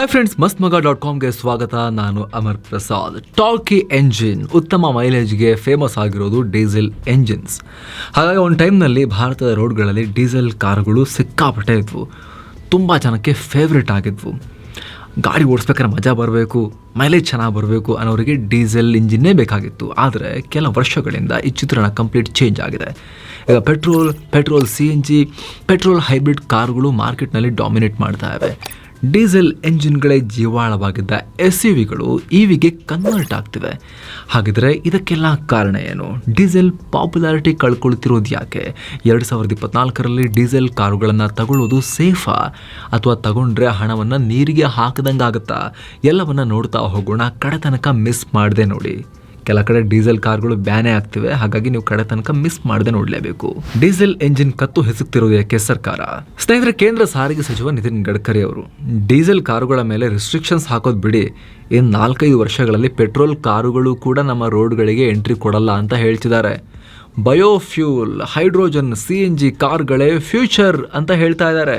Hi friends ಮಸ್ತ್ ಮಗ dot ಕಾಮ್ಗೆ ಸ್ವಾಗತ. ನಾನು ಅಮರ್ ಪ್ರಸಾದ್. ಟಾಕಿ ಎಂಜಿನ್ ಉತ್ತಮ ಮೈಲೇಜ್ಗೆ ಫೇಮಸ್ ಆಗಿರೋದು ಡೀಸೆಲ್ ಎಂಜಿನ್ಸ್ ಹಾಗಾಗಿ ಒಂದು ಟೈಮ್ನಲ್ಲಿ ಭಾರತದ ರೋಡ್ಗಳಲ್ಲಿ ಡೀಸೆಲ್ ಕಾರುಗಳು ಸಿಕ್ಕಾಪಟ್ಟೆ ಇದ್ವು. ತುಂಬ ಜನಕ್ಕೆ ಫೇವ್ರೆಟ್ ಆಗಿದ್ವು. ಗಾಡಿ ಓಡಿಸ್ಬೇಕಾದ್ರೆ ಮಜಾ ಬರಬೇಕು ಮೈಲೇಜ್ ಚೆನ್ನಾಗಿ ಬರಬೇಕು ಅನ್ನೋರಿಗೆ ಡೀಸೆಲ್ ಇಂಜಿನ್ನೇ ಬೇಕಾಗಿತ್ತು. ಆದರೆ ಕೆಲ ವರ್ಷಗಳಿಂದ ಈ ಚಿತ್ರಣ ಕಂಪ್ಲೀಟ್ ಚೇಂಜ್ ಆಗಿದೆ. ಈಗ petrol petrol C N G petrol hybrid ಕಾರುಗಳು ಮಾರ್ಕೆಟ್ನಲ್ಲಿ ಡಾಮಿನೇಟ್ ಮಾಡ್ತಾ ಇವೆ. ಡೀಸೆಲ್ ಎಂಜಿನ್ಗಳೇ ಜೀವಾಳವಾಗಿದ್ದ ಎಸ್ ಯು ವಿಗಳು ಇ ವಿಗೆ ಕನ್ವರ್ಟ್ ಆಗ್ತಿವೆ. ಹಾಗಿದ್ರೆ ಇದಕ್ಕೆಲ್ಲ ಕಾರಣ ಏನು? ಡೀಸೆಲ್ ಪಾಪ್ಯುಲಾರಿಟಿ ಕಳ್ಕೊಳ್ತಿರೋದು ಯಾಕೆ? ಎರಡು ಸಾವಿರದ ಇಪ್ಪತ್ನಾಲ್ಕರಲ್ಲಿ ಡೀಸೆಲ್ ಕಾರುಗಳನ್ನು ತಗೊಳ್ಳೋದು ಸೇಫಾ? ಅಥವಾ ತಗೊಂಡ್ರೆ ಹಣವನ್ನು ನೀರಿಗೆ ಹಾಕದಂಗಾಗುತ್ತಾ? ಎಲ್ಲವನ್ನ ನೋಡ್ತಾ ಹೋಗೋಣ, ಕಡೆತನಕ ಮಿಸ್ ಮಾಡದೆ ನೋಡಿ. ಕೆಲ ಕಡೆ ಡೀಸೆಲ್ ಕಾರ್ಗಳು ಬ್ಯಾನೇ ಆಗ್ತಿವೆ. ಹಾಗಾಗಿ ನೀವು ಕಡೆ ತನಕ ಮಿಸ್ ಮಾಡದೆ ನೋಡಲೇಬೇಕು. ಡೀಸೆಲ್ ಎಂಜಿನ್ ಕತ್ತು ಹೆಸುತ್ತಿರುವುದು ಯಾಕೆ ಸರ್ಕಾರ? ಸ್ನೇಹಿತರೆ, ಕೇಂದ್ರ ಸಾರಿಗೆ ಸಚಿವ ನಿತಿನ್ ಗಡ್ಕರಿ ಅವರು, ಡೀಸೆಲ್ ಕಾರುಗಳ ಮೇಲೆ ರಿಸ್ಟ್ರಿಕ್ಷನ್ಸ್ ಹಾಕೋದು ಬಿಡಿ. ಇನ್ನು ನಾಲ್ಕೈದು ವರ್ಷಗಳಲ್ಲಿ ಪೆಟ್ರೋಲ್ ಕಾರುಗಳು ಕೂಡ ನಮ್ಮ ರೋಡ್ಗಳಿಗೆ ಎಂಟ್ರಿ ಕೊಡಲ್ಲ ಅಂತ ಹೇಳ್ತಿದ್ದಾರೆ. Biofuel, hydrogen, C N G ಕಾರ್ಗಳೇ future ಅಂತ ಹೇಳ್ತಾ ಇದ್ದಾರೆ.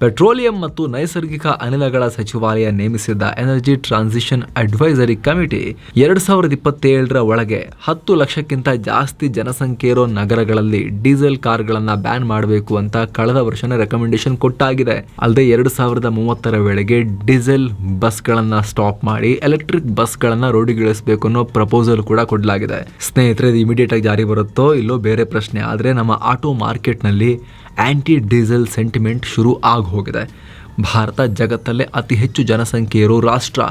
ಪೆಟ್ರೋಲಿಯಂ ಮತ್ತು ನೈಸರ್ಗಿಕ ಅನಿಲಗಳ ಸಚಿವಾಲಯ ನೇಮಿಸಿದ್ದ ಎನರ್ಜಿ ಟ್ರಾನ್ಸಿಷನ್ ಅಡ್ವೈಸರಿ ಕಮಿಟಿ ಎರಡ್ ಸಾವಿರದ ಇಪ್ಪತ್ತೇಳರ ಒಳಗೆ ಹತ್ತು ಲಕ್ಷಕ್ಕಿಂತ ಜಾಸ್ತಿ ಜನಸಂಖ್ಯೆ ಇರೋ ನಗರಗಳಲ್ಲಿ ಡೀಸೆಲ್ ಕಾರ್ಗಳನ್ನು ಬ್ಯಾನ್ ಮಾಡಬೇಕು ಅಂತ ಕಳೆದ ವರ್ಷನೇ ರೆಕಮೆಂಡೇಶನ್ ಕೊಟ್ಟಾಗಿದೆ. ಅಲ್ಲದೆ ಎರಡು ಸಾವಿರದ ಮೂವತ್ತರ ವೇಳೆಗೆ ಡೀಸೆಲ್ ಬಸ್ಗಳನ್ನು ಸ್ಟಾಪ್ ಮಾಡಿ ಎಲೆಕ್ಟ್ರಿಕ್ ಬಸ್ಗಳನ್ನು ರೋಡಿಗಿಳಿಸಬೇಕು ಅನ್ನೋ ಪ್ರಪೋಸಲ್ ಕೂಡ ಕೊಡಲಾಗಿದೆ. ಸ್ನೇಹಿತರೆ, ಇದು ಇಮಿಡಿಯೇಟ್ ಆಗಿ ಜಾರಿ ಬರುತ್ತೋ ಇಲ್ಲೋ ಬೇರೆ ಪ್ರಶ್ನೆ ಆದರೆ ನಮ್ಮ ಆಟೋ ಮಾರ್ಕೆಟ್ನಲ್ಲಿ ಆಂಟಿ ಡೀಸೆಲ್ ಸೆಂಟಿಮೆಂಟ್ ಶುರು ಆಗಿ ಹೋಗಿದೆ ಭಾರತ ಜಗತ್ತಲ್ಲೇ ಅತಿ ಹೆಚ್ಚು ಜನಸಂಖ್ಯೆ ಇರೋ ರಾಷ್ಟ್ರ.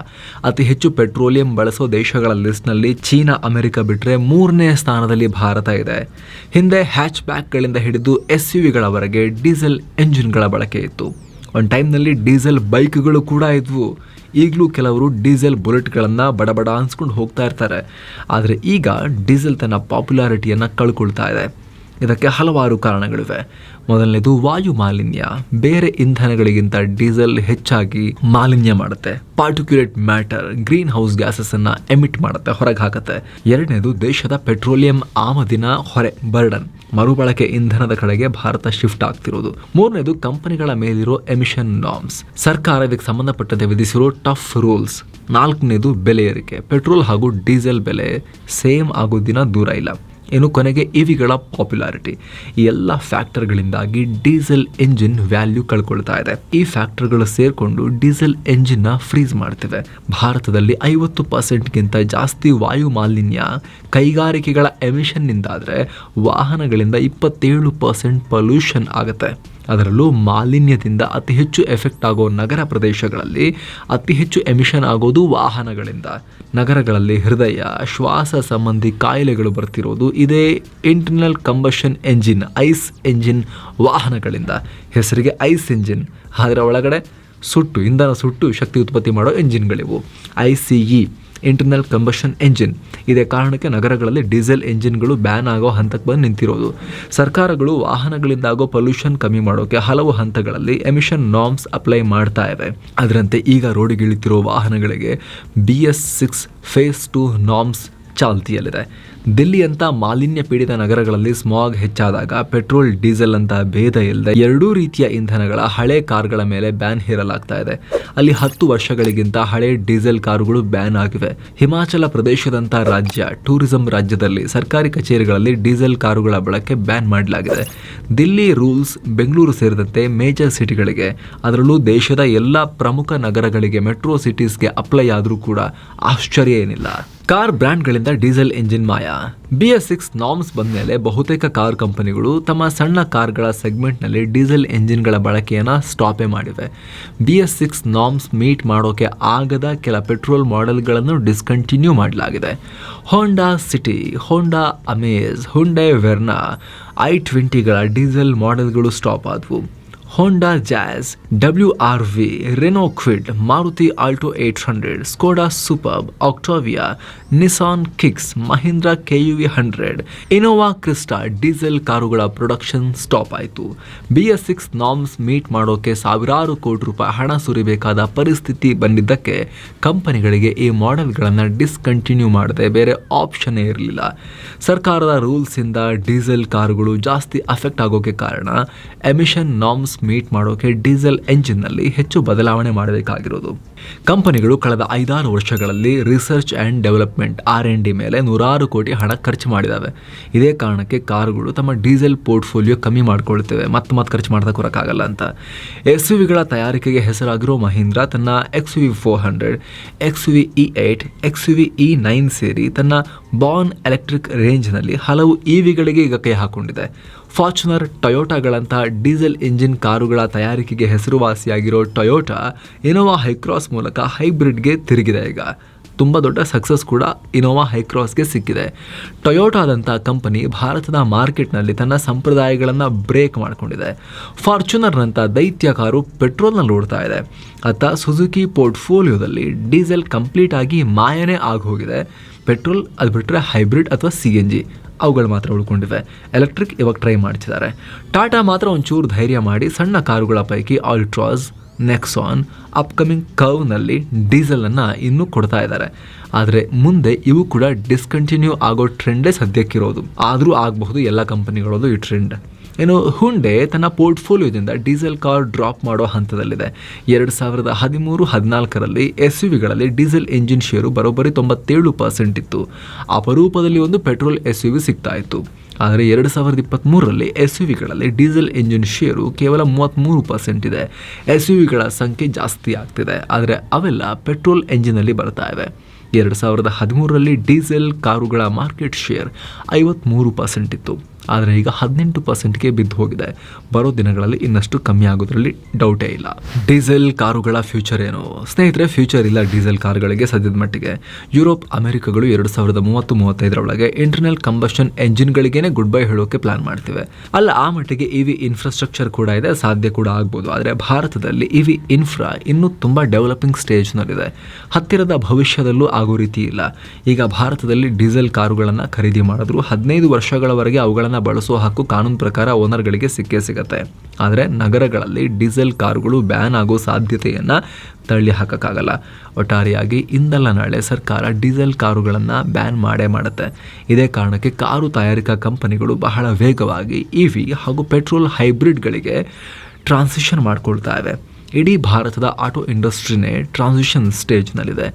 ಅತಿ ಹೆಚ್ಚು ಪೆಟ್ರೋಲಿಯಂ ಬಳಸೋ ದೇಶಗಳ ಲಿಸ್ಟ್ನಲ್ಲಿ ಚೀನಾ, ಅಮೆರಿಕ ಬಿಟ್ಟರೆ ಮೂರನೇ ಸ್ಥಾನದಲ್ಲಿ ಭಾರತ ಇದೆ. ಹಿಂದೆ ಹ್ಯಾಚ್ ಬ್ಯಾಕ್ಗಳಿಂದ ಹಿಡಿದು ಎಸ್ ಯು ವಿಗಳವರೆಗೆ ಡೀಸೆಲ್ ಎಂಜಿನ್ಗಳ ಬಳಕೆ ಇತ್ತು. ಒಂದು ಟೈಮ್ನಲ್ಲಿ ಡೀಸೆಲ್ ಬೈಕ್ಗಳು ಕೂಡ ಇದ್ವು. ಈಗಲೂ ಕೆಲವರು ಡೀಸೆಲ್ ಬುಲೆಟ್ಗಳನ್ನು ಬಡಬಡ ಅನ್ಸ್ಕೊಂಡು ಹೋಗ್ತಾ ಇರ್ತಾರೆ. ಆದರೆ ಈಗ ಡೀಸೆಲ್ ತನ್ನ ಪಾಪ್ಯುಲಾರಿಟಿಯನ್ನು ಕಳ್ಕೊಳ್ತಾ ಇದೆ. ಇದಕ್ಕೆ ಹಲವಾರು ಕಾರಣಗಳಿವೆ. ಮೊದಲನೇದು ವಾಯು ಮಾಲಿನ್ಯ. ಬೇರೆ ಇಂಧನಗಳಿಗಿಂತ ಡೀಸೆಲ್ ಹೆಚ್ಚಾಗಿ ಮಾಲಿನ್ಯ ಮಾಡುತ್ತೆ. Particulate matter green house gases ಅನ್ನ ಎಮಿಟ್ ಮಾಡುತ್ತೆ ಹೊರಗೆ ಹಾಕುತ್ತೆ ಎರಡನೇದು ದೇಶದ ಪೆಟ್ರೋಲಿಯಂ ಆಮದಿನ ಹೊರೆ, ಬರ್ಡನ್. ಮರುಬಳಕೆ ಇಂಧನದ ಕಡೆಗೆ ಭಾರತ ಶಿಫ್ಟ್ ಆಗ್ತಿರೋದು. ಮೂರನೇದು ಕಂಪನಿಗಳ ಮೇಲಿರೋ ಎಮಿಷನ್ ನಾರ್ಮ್ಸ್ ಸರ್ಕಾರ ಇದಕ್ಕೆ ಸಂಬಂಧಪಟ್ಟಂತೆ ವಿಧಿಸಿರೋ ಟಫ್ ರೂಲ್ಸ್ ನಾಲ್ಕನೇದು ಬೆಲೆ ಏರಿಕೆ. ಪೆಟ್ರೋಲ್ ಹಾಗೂ ಡೀಸೆಲ್ ಬೆಲೆ ಸೇಮ್ ಆಗೋ ದಿನ ದೂರ ಇಲ್ಲ. ಇನ್ನು ಕೊನೆಗೆ ಇವಿಗಳ ಪಾಪ್ಯುಲಾರಿಟಿ. ಈ ಎಲ್ಲ ಫ್ಯಾಕ್ಟರ್ಗಳಿಂದಾಗಿ ಡೀಸೆಲ್ ಎಂಜಿನ್ ವ್ಯಾಲ್ಯೂ ಕಳ್ಕೊಳ್ತಾ ಇದೆ. ಈ ಫ್ಯಾಕ್ಟರ್ಗಳು ಸೇರಿಕೊಂಡು ಡೀಸೆಲ್ ಎಂಜಿನ್ನ ಫ್ರೀಸ್ ಮಾಡ್ತಿದೆ ಭಾರತದಲ್ಲಿ ಐವತ್ತು ಪರ್ಸೆಂಟ್ಗಿಂತ ಜಾಸ್ತಿ ವಾಯು ಮಾಲಿನ್ಯ ಕೈಗಾರಿಕೆಗಳ ಎಮಿಷನ್ನಿಂದಾದರೆ ವಾಹನಗಳಿಂದ ಇಪ್ಪತ್ತೇಳು ಪರ್ಸೆಂಟ್ ಪೊಲ್ಯೂಷನ್ ಆಗುತ್ತೆ. ಅದರಲ್ಲೂ ಮಾಲಿನ್ಯದಿಂದ ಅತಿ ಹೆಚ್ಚು ಎಫೆಕ್ಟ್ ಆಗೋ ನಗರ ಪ್ರದೇಶಗಳಲ್ಲಿ ಅತಿ ಹೆಚ್ಚು ಎಮಿಷನ್ ಆಗೋದು ವಾಹನಗಳಿಂದ. ನಗರಗಳಲ್ಲಿ ಹೃದಯ, ಶ್ವಾಸ ಸಂಬಂಧಿ ಕಾಯಿಲೆಗಳು ಬರ್ತಿರೋದು ಇದೇ internal combustion engine ICE engine ವಾಹನಗಳಿಂದ. ಹೆಸರಿಗೆ ಐಸ್ ಎಂಜಿನ್ ಅದರ ಒಳಗಡೆ ಸುಟ್ಟು, ಇಂಧನ ಸುಟ್ಟು ಶಕ್ತಿ ಉತ್ಪತ್ತಿ ಮಾಡೋ ಎಂಜಿನ್ಗಳಿವು I C E internal combustion engine ಇದೇ ಕಾರಣಕ್ಕೆ ನಗರಗಳಲ್ಲಿ ಡೀಸೆಲ್ ಎಂಜಿನ್ಗಳು ಬ್ಯಾನ್ ಆಗೋ ಹಂತಕ್ಕೆ ಬಂದು ನಿಂತಿರೋದು. ಸರ್ಕಾರಗಳು ವಾಹನಗಳಿಂದ ಆಗೋ ಪೊಲ್ಯೂಷನ್ ಕಮ್ಮಿ ಮಾಡೋಕೆ ಹಲವು ಹಂತಗಳಲ್ಲಿ ಎಮಿಷನ್ ನಾರ್ಮ್ಸ್ ಅಪ್ಲೈ ಮಾಡ್ತಾ ಇವೆ. ಅದರಂತೆ ಈಗ ರೋಡಿಗಿಳಿತಿರೋ ವಾಹನಗಳಿಗೆ B S six phase two norms ಚಾಲ್ತಿಯಲ್ಲಿದೆ. ದಿಲ್ಲಿಯಂತ ಮಾಲಿನ್ಯ ಪೀಡಿತ ನಗರಗಳಲ್ಲಿ ಸ್ಮಾಗ್ ಹೆಚ್ಚಾದಾಗ ಪೆಟ್ರೋಲ್, ಡೀಸೆಲ್ ಅಂತ ಭೇದ ಇಲ್ಲದೆ ಎರಡೂ ರೀತಿಯ ಇಂಧನಗಳ ಹಳೆ ಕಾರ್ಗಳ ಮೇಲೆ ಬ್ಯಾನ್ ಹೇರಲಾಗ್ತಾ ಇದೆ. ಅಲ್ಲಿ ಹತ್ತು ವರ್ಷಗಳಿಗಿಂತ ಹಳೆ ಡೀಸೆಲ್ ಕಾರುಗಳು ಬ್ಯಾನ್ ಆಗಿವೆ. ಹಿಮಾಚಲ ಪ್ರದೇಶದಂತ ರಾಜ್ಯ, ಟೂರಿಸಂ ರಾಜ್ಯದಲ್ಲಿ ಸರ್ಕಾರಿ ಕಚೇರಿಗಳಲ್ಲಿ ಡೀಸೆಲ್ ಕಾರುಗಳ ಬಳಕೆ ಬ್ಯಾನ್ ಮಾಡಲಾಗಿದೆ. ದಿಲ್ಲಿ ರೂಲ್ಸ್ ಬೆಂಗಳೂರು ಸೇರಿದಂತೆ ಮೇಜರ್ ಸಿಟಿಗಳಿಗೆ, ಅದರಲ್ಲೂ ದೇಶದ ಎಲ್ಲ ಪ್ರಮುಖ ನಗರಗಳಿಗೆ ಮೆಟ್ರೋ ಸಿಟೀಸ್ಗೆ ಅಪ್ಲೈ ಆದರೂ ಕೂಡ ಆಶ್ಚರ್ಯ ಏನಿಲ್ಲ. ಕಾರ್ ಬ್ರ್ಯಾಂಡ್ಗಳಿಂದ ಡೀಸೆಲ್ ಎಂಜಿನ್ ಮಾಯ. ಬಿ ಎಸ್ ಸಿಕ್ಸ್ ನಾಮ್ಸ್ ಬಂದಮೇಲೆ ಬಹುತೇಕ ಕಾರ್ ಕಂಪನಿಗಳು ತಮ್ಮ ಸಣ್ಣ ಕಾರ್ಗಳ ಸೆಗ್ಮೆಂಟ್ನಲ್ಲಿ ಡೀಸೆಲ್ ಎಂಜಿನ್ಗಳ ಬಳಕೆಯನ್ನು ಸ್ಟಾಪೇ ಮಾಡಿವೆ. B S six norms meet ಮಾಡೋಕೆ ಆಗದ ಕೆಲ ಪೆಟ್ರೋಲ್ ಮಾಡೆಲ್ಗಳನ್ನು ಡಿಸ್ಕಂಟಿನ್ಯೂ ಮಾಡಲಾಗಿದೆ. Honda City, Honda Amaze, Hyundai Verna, I ಟ್ವೆಂಟಿಗಳ diesel ಮಾಡೆಲ್ಗಳು ಸ್ಟಾಪ್ ಆದವು. Honda Jazz W R V Renault Kwid Maruti Alto eight hundred Skoda Superb Octavia Nissan Kicks Mahindra K U V hundred Innova Crysta diesel ಕಾರುಗಳ production stop ಆಯಿತು. B S six norms meet ಮಾಡೋಕೆ ಸಾವಿರಾರು ಕೋಟಿ ರೂಪಾಯಿ ಹಣ ಸುರಿಬೇಕಾದ ಪರಿಸ್ಥಿತಿ ಬಂದಿದ್ದಕ್ಕೆ ಕಂಪನಿಗಳಿಗೆ ಈ ಮಾಡೆಲ್ಗಳನ್ನು ಡಿಸ್ಕಂಟಿನ್ಯೂ ಮಾಡದೆ ಬೇರೆ ಆಪ್ಷನ್ನೇ ಇರಲಿಲ್ಲ. ಸರ್ಕಾರದ ರೂಲ್ಸಿಂದ ಡೀಸೆಲ್ ಕಾರುಗಳು ಜಾಸ್ತಿ ಅಫೆಕ್ಟ್ ಆಗೋಕೆ ಕಾರಣ ಎಮಿಷನ್ ನಾರ್ಮ್ಸ್ ಮೀಟ್ ಮಾಡೋಕೆ ಡೀಸೆಲ್ ಎಂಜಿನ್ನಲ್ಲಿ ಹೆಚ್ಚು ಬದಲಾವಣೆ ಮಾಡಬೇಕಾಗಿರೋದು. ಕಂಪನಿಗಳು ಕಳೆದ ಐದಾರು ವರ್ಷಗಳಲ್ಲಿ research and development R n D ಮೇಲೆ ನೂರಾರು ಕೋಟಿ ಹಣ ಖರ್ಚು ಮಾಡಿದ್ದಾವೆ ಇದೇ ಕಾರಣಕ್ಕೆ ಕಾರುಗಳು ತಮ್ಮ ಡೀಸೆಲ್ ಪೋರ್ಟ್ಫೋಲಿಯೋ ಕಮ್ಮಿ ಮಾಡ್ಕೊಳ್ತೇವೆ. ಮತ್ತೆ ಮತ್ತೆ ಖರ್ಚು ಮಾಡ್ತಾ ಕೊರಕ್ಕಾಗಲ್ಲ ಅಂತ. ಎಸ್ ವಿಗಳ ತಯಾರಿಕೆಗೆ ಹೆಸರಾಗಿರೋ ಮಹೀಂದ್ರ ತನ್ನ X V four hundred X V E eight X V E nine ಸೇರಿ ತನ್ನ ಬಾನ್ ಎಲೆಕ್ಟ್ರಿಕ್ ರೇಂಜ್ನಲ್ಲಿ ಹಲವು ಇ ವಿಗಳಿಗೆ ಈಗ ಕೈ ಹಾಕೊಂಡಿದೆ. ಫಾರ್ಚುನರ್ ಟೊಯೋಟಾಗಳಂತಹ ಡೀಸೆಲ್ ಇಂಜಿನ್ ಕಾರುಗಳ ತಯಾರಿಕೆಗೆ ಹೆಸರುವಾಸಿಯಾಗಿರೋ ಟೊಯೋಟಾ ಇನೋವಾ ಹೈಕ್ರಾಸ್ ಮೂಲಕ ಹೈಬ್ರಿಡ್ಗೆ ತಿರುಗಿದೆ ಈಗ. ತುಂಬ ದೊಡ್ಡ ಸಕ್ಸಸ್ ಕೂಡ ಇನೋವಾ ಹೈಕ್ರಾಸ್ಗೆ ಸಿಕ್ಕಿದೆ. ಟೊಯೋಟಾದಂಥ ಕಂಪನಿ ಭಾರತದ ಮಾರ್ಕೆಟ್ನಲ್ಲಿ ತನ್ನ ಸಂಪ್ರದಾಯಗಳನ್ನು ಬ್ರೇಕ್ ಮಾಡಿಕೊಂಡಿದೆ. ಫಾರ್ಚುನರ್ನಂಥ ದೈತ್ಯ ಕಾರು ಪೆಟ್ರೋಲ್ನಲ್ಲಿ ಓಡ್ತಾ ಇದೆ. ಅತ್ತ ಸುಜುಕಿ ಪೋರ್ಟ್ಫೋಲಿಯೋದಲ್ಲಿ ಡೀಸೆಲ್ ಕಂಪ್ಲೀಟ್ ಆಗಿ ಮಾಯನೇ ಆಗೋಗಿದೆ. ಪೆಟ್ರೋಲ್ ಅದು ಬಿಟ್ಟರೆ ಹೈಬ್ರಿಡ್ ಅಥವಾ ಸಿ ಎನ್ ಜಿ. ಅವುಗಳು ಮಾತ್ರ ಉಳ್ಕೊಂಡಿವೆ. ಎಲೆಕ್ಟ್ರಿಕ್ ಇವಾಗ ಟ್ರೈ ಮಾಡ್ತಿದ್ದಾರೆ. ಟಾಟಾ ಮಾತ್ರ ಒಂಚೂರು ಧೈರ್ಯ ಮಾಡಿ ಸಣ್ಣ ಕಾರುಗಳ ಪೈಕಿ ಆಲ್ಟ್ರಾಸ್ ನೆಕ್ಸಾನ್ ಅಪ್ಕಮಿಂಗ್ ಕರ್ವ್ನಲ್ಲಿ ಡೀಸೆಲನ್ನು ಇನ್ನೂ ಕೊಡ್ತಾ ಇದ್ದಾರೆ. ಆದರೆ ಮುಂದೆ ಇವು ಕೂಡ ಡಿಸ್ಕಂಟಿನ್ಯೂ ಆಗೋ ಟ್ರೆಂಡೇ ಸದ್ಯಕ್ಕಿರೋದು. ಆದರೂ ಆಗಬಹುದು ಎಲ್ಲ ಕಂಪನಿಗಳದು ಈ ಟ್ರೆಂಡ್ ಇನ್ನು ಹುಂಡೆ ತನ್ನ ಪೋರ್ಟ್ಫೋಲಿಯೋದಿಂದ ಡೀಸೆಲ್ ಕಾರ್ ಡ್ರಾಪ್ ಮಾಡೋ ಹಂತದಲ್ಲಿದೆ. ಎರಡು ಸಾವಿರದ ಹದಿಮೂರು, ಹದಿನಾಲ್ಕರಲ್ಲಿ ಎಸ್ ಯು ವಿಗಳಲ್ಲಿ ಡೀಸೆಲ್ ಎಂಜಿನ್ ಶೇರು ಬರೋಬ್ಬರಿ ತೊಂಬತ್ತೇಳು ಪರ್ಸೆಂಟ್ ಇತ್ತು. ಅಪರೂಪದಲ್ಲಿ ಒಂದು ಪೆಟ್ರೋಲ್ ಎಸ್ ಯು ವಿ ಸಿಗ್ತಾ ಇತ್ತು ಆದರೆ ಎರಡು ಸಾವಿರದ ಇಪ್ಪತ್ತ್ಮೂರರಲ್ಲಿ ಎಸ್ ಯು ವಿಗಳಲ್ಲಿ ಡೀಸೆಲ್ ಎಂಜಿನ್ ಶೇರು ಕೇವಲ ಮೂವತ್ತ್ಮೂರು ಪರ್ಸೆಂಟ್ ಇದೆ. ಎಸ್ ಯು ವಿಗಳ ಸಂಖ್ಯೆ ಜಾಸ್ತಿ ಆಗ್ತಿದೆ. ಆದರೆ ಅವೆಲ್ಲ ಪೆಟ್ರೋಲ್ ಎಂಜಿನಲ್ಲಿ ಬರ್ತಾ ಇವೆ ಎರಡು ಸಾವಿರದ ಹದಿಮೂರರಲ್ಲಿ ಡೀಸೆಲ್ ಕಾರುಗಳ ಮಾರ್ಕೆಟ್ ಶೇರ್ ಐವತ್ತ್ಮೂರು ಪರ್ಸೆಂಟ್ ಇತ್ತು. ಆದರೆ ಈಗ ಹದಿನೆಂಟು ಪರ್ಸೆಂಟ್ಗೆ ಬಿದ್ದು ಹೋಗಿದೆ. ಬರೋ ದಿನಗಳಲ್ಲಿ ಇನ್ನಷ್ಟು ಕಮ್ಮಿ ಆಗೋದ್ರಲ್ಲಿ ಡೌಟೇ ಇಲ್ಲ. ಡೀಸೆಲ್ ಕಾರುಗಳ ಫ್ಯೂಚರ್ ಏನು? ಸ್ನೇಹಿತರೆ, ಫ್ಯೂಚರ್ ಇಲ್ಲ ಡೀಸೆಲ್ ಕಾರುಗಳಿಗೆ ಸದ್ಯದ ಮಟ್ಟಿಗೆ. ಯುರೋಪ್, ಅಮೆರಿಕಗಳು ಎರಡು ಸಾವಿರದ ಮೂವತ್ತು ಮೂವತ್ತೈದರೊಳಗೆ ಇಂಟರ್ನಲ್ ಕಂಬಷನ್ ಎಂಜಿನ್ಗಳಿಗೇನೆ ಗುಡ್ ಬೈ ಹೇಳೋಕೆ ಪ್ಲಾನ್ ಮಾಡ್ತಿವೆ. ಅಲ್ಲ, ಆ ಮಟ್ಟಿಗೆ ಇ ವಿ ಇನ್ಫ್ರಾಸ್ಟ್ರಕ್ಚರ್ ಕೂಡ ಇದೆ, ಸಾಧ್ಯ ಕೂಡ ಆಗ್ಬೋದು. ಆದರೆ ಭಾರತದಲ್ಲಿ ಇ ವಿ ಇನ್ಫ್ರಾ ಇನ್ನೂ ತುಂಬ ಡೆವಲಪಿಂಗ್ ಸ್ಟೇಜ್ನಲ್ಲಿದೆ. ಹತ್ತಿರದ ಭವಿಷ್ಯದಲ್ಲೂ ಆಗೋ ರೀತಿ ಇಲ್ಲ. ಈಗ ಭಾರತದಲ್ಲಿ ಡೀಸೆಲ್ ಕಾರುಗಳನ್ನು ಖರೀದಿ ಮಾಡಿದ್ರು ಹದಿನೈದು ವರ್ಷಗಳವರೆಗೆ ಅವುಗಳನ್ನು ಬಳಸೋ ಹಕ್ಕು ಕಾನೂನು ಪ್ರಕಾರ ಓನರ್ಗಳಿಗೆ ಸಿಕ್ಕೇ ಸಿಗುತ್ತೆ. ಆದರೆ ನಗರಗಳಲ್ಲಿ ಡೀಸೆಲ್ ಕಾರುಗಳು ಬ್ಯಾನ್ ಆಗೋ ಸಾಧ್ಯತೆಯನ್ನು ತಳ್ಳಿ ಹಾಕೋಕ್ಕಾಗಲ್ಲ ಒಟ್ಟಾರೆಯಾಗಿ ಇಂದಲ್ಲ ನಾಳೆ ಸರ್ಕಾರ ಡೀಸೆಲ್ ಕಾರುಗಳನ್ನು ಬ್ಯಾನ್ ಮಾಡೇ ಮಾಡುತ್ತೆ. ಇದೇ ಕಾರಣಕ್ಕೆ ಕಾರು ತಯಾರಿಕಾ ಕಂಪನಿಗಳು ಬಹಳ ವೇಗವಾಗಿ ಇ ವಿ ಹಾಗೂ ಪೆಟ್ರೋಲ್ ಹೈಬ್ರಿಡ್ಗಳಿಗೆ ಟ್ರಾನ್ಸಿಷನ್ ಮಾಡ್ಕೊಳ್ತಾ ಇವೆ. ಇಡೀ ಭಾರತದ ಆಟೋ ಇಂಡಸ್ಟ್ರಿನೇ ಟ್ರಾನ್ಸಿಷನ್ ಸ್ಟೇಜ್ನಲ್ಲಿದೆ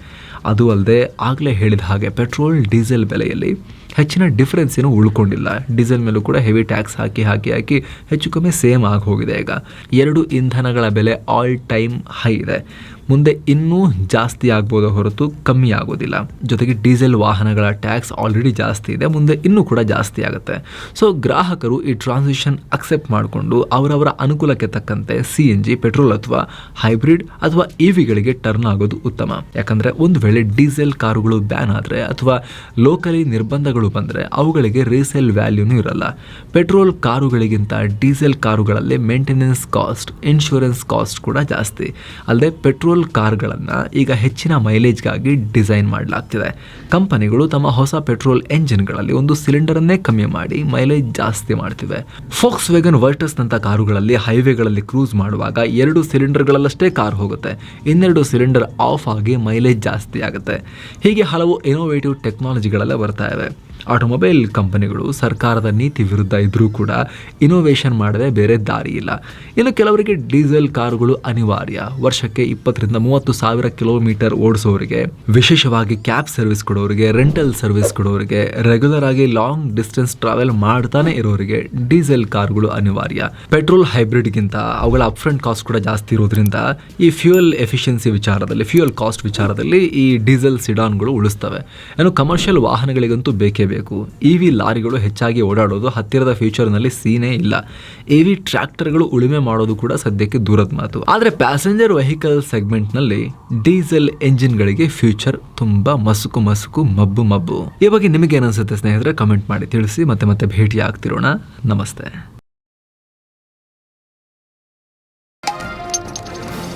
ಅದು ಅಲ್ಲದೆ ಆಗಲೇ ಹೇಳಿದ ಹಾಗೆ ಪೆಟ್ರೋಲ್ ಡೀಸೆಲ್ ಬೆಲೆಯಲ್ಲಿ ಹೆಚ್ಚಿನ ಡಿಫ್ರೆನ್ಸ್ ಏನೂ ಉಳ್ಕೊಂಡಿಲ್ಲ. ಡೀಸೆಲ್ ಮೇಲೂ ಕೂಡ ಹೆವಿ ಟ್ಯಾಕ್ಸ್ ಹಾಕಿ ಹಾಕಿ ಹಾಕಿ ಹೆಚ್ಚು ಕಮ್ಮಿ ಸೇಮ್ ಆಗಿ ಹೋಗಿದೆ. ಈಗ ಎರಡು ಇಂಧನಗಳ ಬೆಲೆ ಆಲ್ ಟೈಮ್ ಹೈ ಇದೆ. ಮುಂದೆ ಇನ್ನೂ ಜಾಸ್ತಿ ಆಗ್ಬೋದು ಹೊರತು ಕಮ್ಮಿ ಆಗೋದಿಲ್ಲ. ಜೊತೆಗೆ ಡೀಸೆಲ್ ವಾಹನಗಳ ಟ್ಯಾಕ್ಸ್ ಆಲ್ರೆಡಿ ಜಾಸ್ತಿ ಇದೆ, ಮುಂದೆ ಇನ್ನೂ ಕೂಡ ಜಾಸ್ತಿ ಆಗುತ್ತೆ. ಸೊ ಗ್ರಾಹಕರು ಈ ಟ್ರಾನ್ಸಿಷನ್ ಅಕ್ಸೆಪ್ಟ್ ಮಾಡಿಕೊಂಡು ಅವರವರ ಅನುಕೂಲಕ್ಕೆ ತಕ್ಕಂತೆ ಸಿ ಎನ್ ಜಿ ಪೆಟ್ರೋಲ್ ಅಥವಾ ಹೈಬ್ರಿಡ್ ಅಥವಾ ಇ ವಿಗಳಿಗೆ ಟರ್ನ್ ಆಗೋದು ಉತ್ತಮ. ಯಾಕಂದರೆ ಒಂದು ವೇಳೆ ಡೀಸೆಲ್ ಕಾರುಗಳು ಬ್ಯಾನ್ ಆದರೆ ಅಥವಾ ಲೋಕಲಿ ನಿರ್ಬಂಧಗಳು ಬಂದರೆ ಅವುಗಳಿಗೆ ರೀಸೇಲ್ ವ್ಯಾಲ್ಯೂನೂ ಇರಲ್ಲ. ಪೆಟ್ರೋಲ್ ಕಾರುಗಳಿಗಿಂತ ಡೀಸೆಲ್ ಕಾರುಗಳಲ್ಲಿ ಮೇಂಟೆನೆನ್ಸ್ ಕಾಸ್ಟ್ ಇನ್ಶೂರೆನ್ಸ್ ಕಾಸ್ಟ್ ಕೂಡ ಜಾಸ್ತಿ. ಅಲ್ಲದೆ ಪೆಟ್ರೋಲ್ ಕಾರ್ಗಳನ್ನು ಈಗ ಹೆಚ್ಚಿನ ಮೈಲೇಜ್ಗಾಗಿ ಡಿಸೈನ್ ಮಾಡಲಾಗ್ತಿದೆ. ಕಂಪನಿಗಳು ತಮ್ಮ ಹೊಸ ಪೆಟ್ರೋಲ್ ಎಂಜಿನ್ಗಳಲ್ಲಿ ಒಂದು ಸಿಲಿಂಡರನ್ನೇ ಕಮ್ಮಿ ಮಾಡಿ ಮೈಲೇಜ್ ಜಾಸ್ತಿ ಮಾಡ್ತಿವೆ. ಫೋಕ್ಸ್ ವ್ಯಾಗನ್ ವರ್ಟಸ್ನಂಥ ಕಾರುಗಳಲ್ಲಿ ಹೈವೇಗಳಲ್ಲಿ ಕ್ರೂಸ್ ಮಾಡುವಾಗ ಎರಡು ಸಿಲಿಂಡರ್ಗಳಲ್ಲಷ್ಟೇ ಕಾರ್ ಹೋಗುತ್ತೆ. ಇನ್ನೆರಡು ಸಿಲಿಂಡರ್ ಆಫ್ ಆಗಿ ಮೈಲೇಜ್ ಜಾಸ್ತಿ ಆಗುತ್ತೆ. ಹೀಗೆ ಹಲವು ಇನೋವೇಟಿವ್ ಟೆಕ್ನಾಲಜಿಗಳೆಲ್ಲ ಬರ್ತಾ ಇವೆ. ಆಟೋಮೊಬೈಲ್ ಕಂಪನಿಗಳು ಸರ್ಕಾರದ ನೀತಿ ವಿರುದ್ಧ ಇದ್ದರೂ ಕೂಡ ಇನೋವೇಷನ್ ಮಾಡದೆ ಬೇರೆ ದಾರಿ ಇಲ್ಲ. ಇನ್ನು ಕೆಲವರಿಗೆ ಡೀಸೆಲ್ ಕಾರುಗಳು ಅನಿವಾರ್ಯ. ವರ್ಷಕ್ಕೆ ಇಪ್ಪತ್ತರಿಂದ ಮೂವತ್ತು ಸಾವಿರ ಕಿಲೋಮೀಟರ್ ಓಡಿಸೋರಿಗೆ, ವಿಶೇಷವಾಗಿ ಕ್ಯಾಬ್ ಸರ್ವಿಸ್ ಕೊಡೋರಿಗೆ ರೆಂಟಲ್ ಸರ್ವಿಸ್ ಕೊಡೋರಿಗೆ ರೆಗ್ಯುಲರ್ ಆಗಿ ಲಾಂಗ್ ಡಿಸ್ಟೆನ್ಸ್ ಟ್ರಾವೆಲ್ ಮಾಡ್ತಾನೆ ಇರೋರಿಗೆ ಡೀಸೆಲ್ ಕಾರುಗಳು ಅನಿವಾರ್ಯ. ಪೆಟ್ರೋಲ್ ಹೈಬ್ರಿಡ್ಗಿಂತ ಅವುಗಳ ಅಪ್ಫ್ರಂಟ್ ಕಾಸ್ಟ್ ಕೂಡ ಜಾಸ್ತಿ ಇರೋದ್ರಿಂದ ಈ ಫ್ಯೂಯಲ್ ಎಫಿಷಿಯನ್ಸಿ ವಿಚಾರದಲ್ಲಿ ಫ್ಯೂಯಲ್ ಕಾಸ್ಟ್ ವಿಚಾರದಲ್ಲಿ ಈ ಡೀಸೆಲ್ ಸಿಡಾನ್ಗಳು ಉಳಿಸ್ತವೆ. ಏನು ಕಮರ್ಷಿಯಲ್ ವಾಹನಗಳಿಗಂತೂ ಬೇಕೇ ಬೇಕು. ಇ ವಿ ಲಾರಿಗಳು ಹೆಚ್ಚಾಗಿ ಓಡಾಡೋದು ಹತ್ತಿರದ ಫ್ಯೂಚರ್ನಲ್ಲಿ ಸೀನೇ ಇಲ್ಲ. ಇ ವಿ ಟ್ರ್ಯಾಕ್ಟರ್ಗಳು ಉಳುಮೆ ಮಾಡೋದು ಕೂಡ ಸದ್ಯಕ್ಕೆ ದೂರದ ಮಾತು. ಆದರೆ ಪ್ಯಾಸೆಂಜರ್ ವೆಹಿಕಲ್ ಸೆಗ್ಮೆಂಟ್ನಲ್ಲಿ ಡೀಸೆಲ್ ಎಂಜಿನ್ಗಳಿಗೆ ಫ್ಯೂಚರ್ ತುಂಬ ಮಸುಕು ಮಸುಕು, ಮಬ್ಬು ಮಬ್ಬು. ಈ ಬಗ್ಗೆ ನಿಮಗೆ ಏನನ್ಸುತ್ತೆ ಸ್ನೇಹಿತರೆ ಕಮೆಂಟ್ ಮಾಡಿ ತಿಳಿಸಿ, ಮತ್ತೆ ಮತ್ತೆ ಭೇಟಿ ಆಗ್ತಿರೋಣ ನಮಸ್ತೆ.